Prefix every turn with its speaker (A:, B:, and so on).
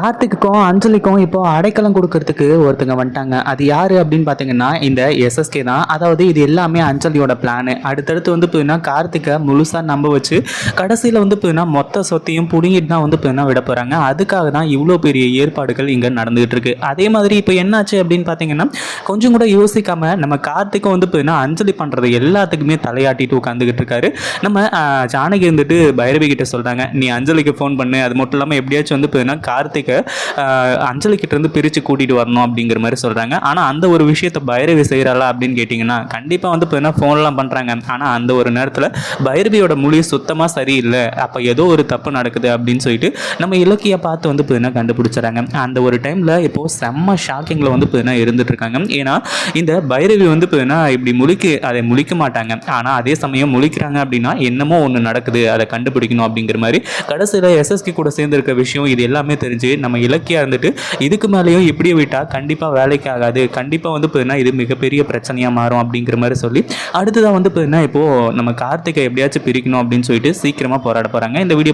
A: கார்த்திக்குக்கும் அஞ்சலிக்கும் இப்போ அடைக்கலம் கொடுக்கறதுக்கு ஒருத்தங்க வந்துட்டாங்க. அது யாரு அப்படின்னு பார்த்தீங்கன்னா இந்த எஸ்எஸ்கே தான். அதாவது இது எல்லாமே அஞ்சலியோட பிளானு அடுத்தடுத்து வந்து பார்த்தீங்கன்னா கார்த்திகை முழுசாக நம்ப வச்சு கடைசியில் வந்து பார்த்தீங்கன்னா மொத்த சொத்தையும் புடுங்கிட்டு தான் வந்து பார்த்தீங்கன்னா விட போகிறாங்க அதுக்காக தான் இவ்வளோ பெரிய ஏற்பாடுகள் இங்கே நடந்துகிட்டு இருக்கு. அதே மாதிரி இப்போ என்னாச்சு அப்படின்னு பார்த்தீங்கன்னா கொஞ்சம் கூட யோசிக்காம நம்ம கார்த்திக்கும் வந்து பார்த்தீங்கன்னா அஞ்சலி பண்ணுறது எல்லாத்துக்குமே தலையாட்டிட்டு உட்காந்துக்கிட்டு இருக்காரு. நம்ம ஜானகி வந்துட்டு பைரவி கிட்ட சொல்கிறாங்க நீ அஞ்சலிக்கு ஃபோன் பண்ணு. அது மட்டும் இல்லாமல் எப்படியாச்சும் வந்து பார்த்தீங்கன்னா கார்த்திக் ஆஹ், அஞ்சலி கிட்ட இருந்து பிரித்து கூட்டிகிட்டு வரணும் அப்படிங்கிற மாதிரி சொல்கிறாங்க ஆனால் அந்த ஒரு விஷயத்தை பைரவி செய்கிறாளா அப்படின்னு கேட்டிங்கன்னா கண்டிப்பாக வந்து பார்த்தீங்கன்னா ஃபோன்லாம் பண்ணுறாங்க ஆனால் அந்த ஒரு நேரத்தில் பைரவியோட மொழி சுத்தமாக சரியில்லை. அப்போ ஏதோ ஒரு தப்பு நடக்குது அப்படின்னு சொல்லிட்டு நம்ம இலக்கிய பார்த்து வந்து பார்த்தீங்கன்னா கண்டுபிடிச்சிடறாங்க. அந்த ஒரு டைமில் இப்போது செம்ம ஷாக்கிங்கில் வந்து பார்த்தீங்கன்னா இருந்துட்டுருக்காங்க ஏன்னா இந்த பைரவி வந்து பார்த்தீங்கன்னா இப்படி முழிக்கு அதை முழிக்க மாட்டாங்க. ஆனால் அதே சமயம் முழிக்கிறாங்க அப்படின்னா என்னமோ ஒன்று நடக்குது. அதை கண்டுபிடிக்கணும் அப்படிங்கிற மாதிரி கடைசியில் எஸ்எஸ்கே கூட சேர்ந்துருக்க விஷயம் இது எல்லாமே தெரிஞ்சு நம்ம இலக்கியா இருந்துட்டு இதுக்கு மேலேயும் இப்படியே விட்டால் கண்டிப்பாக வேலைக்கு ஆகாது. கண்டிப்பாக வந்து பார்த்தீங்கன்னா இது மிகப்பெரிய பிரச்சனையாக மாறும் அப்படிங்கிற மாதிரி சொல்லி அடுத்ததான் வந்து பார்த்தீங்கன்னா இப்போது நம்ம கார்த்திகை எப்படியாச்சும் பிரிக்கணும் அப்படின்னு சொல்லிட்டு சீக்கிரமாக போராட போகிறாங்க இந்த வீடியோ